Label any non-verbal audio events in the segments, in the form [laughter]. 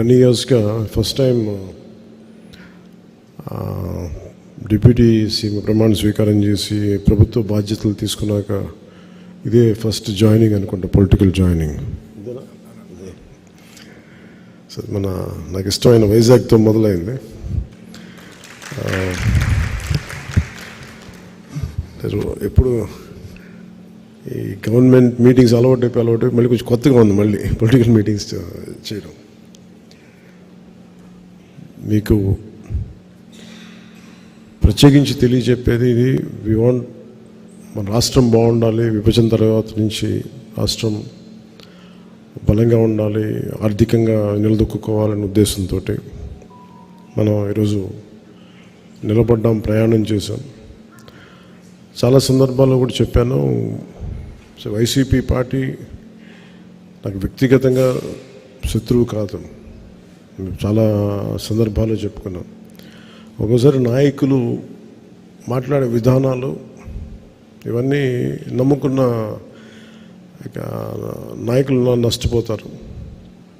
Ten ఇయర్స్గా first time deputy CM ప్రమాణ స్వీకారం చేసి ప్రభుత్వ బాధ్యతలు తీసుకున్నాక ఇదే ఫస్ట్ జాయినింగ్ అనుకుంటా పొలిటికల్ జాయినింగ్ సరే మన నాకు ఇష్టమైన వైజాగ్తో మొదలైంది. ఎప్పుడు ఈ గవర్నమెంట్ మీటింగ్స్ అలవాటు అయిపోయి అలవాటు మళ్ళీ కొంచెం కొత్తగా ఉంది మళ్ళీ [laughs] పొలిటికల్ మీటింగ్స్ చేయడం. మీకు ప్రత్యేకించి తెలియజెప్పేది ఇది. వి వాంట్ మన రాష్ట్రం బాగుండాలి విభజన తర్వాత నుంచి రాష్ట్రం బలంగా ఉండాలి ఆర్థికంగా నిలదొక్కుకోవాలనే ఉద్దేశంతో మనం ఈరోజు నిలబడ్డాం ప్రయాణం చేశాం. చాలా సందర్భాల్లో కూడా చెప్పాను సో వైసీపీ పార్టీ నాకు వ్యక్తిగతంగా శత్రువు కాదు. చాలా సందర్భాలు చెప్పుకున్నాం. ఒక్కోసారి నాయకులు మాట్లాడే విధానాలు ఇవన్నీ నమ్ముకున్న నాయకులు నష్టపోతారు.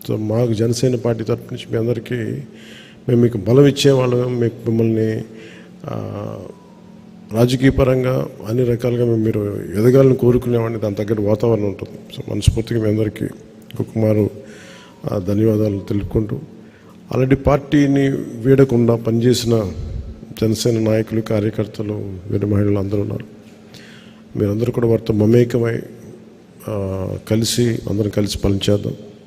సో మాకు జనసేన పార్టీ తరపు నుంచి మీ అందరికీ మేము మీకు బలం ఇచ్చేవాళ్ళం మీకు మిమ్మల్ని రాజకీయపరంగా రాజకీయ పరంగా అన్ని రకాలుగా మేము మీరు ఎదగాలని కోరుకునేవాడిని దాని తగ్గట్టు వాతావరణం ఉంటుంది. సో మనస్ఫూర్తిగా మీ అందరికీ కుమారు ధన్యవాదాలు తెలుపుకుంటూ అలాంటి పార్టీని వీడకుండా పనిచేసిన జనసేన నాయకులు కార్యకర్తలు వీరి మహిళలు అందరూ ఉన్నారు. మీరందరూ కూడా వారితో మమేకమై కలిసి అందరం కలిసి పనిచేద్దాం.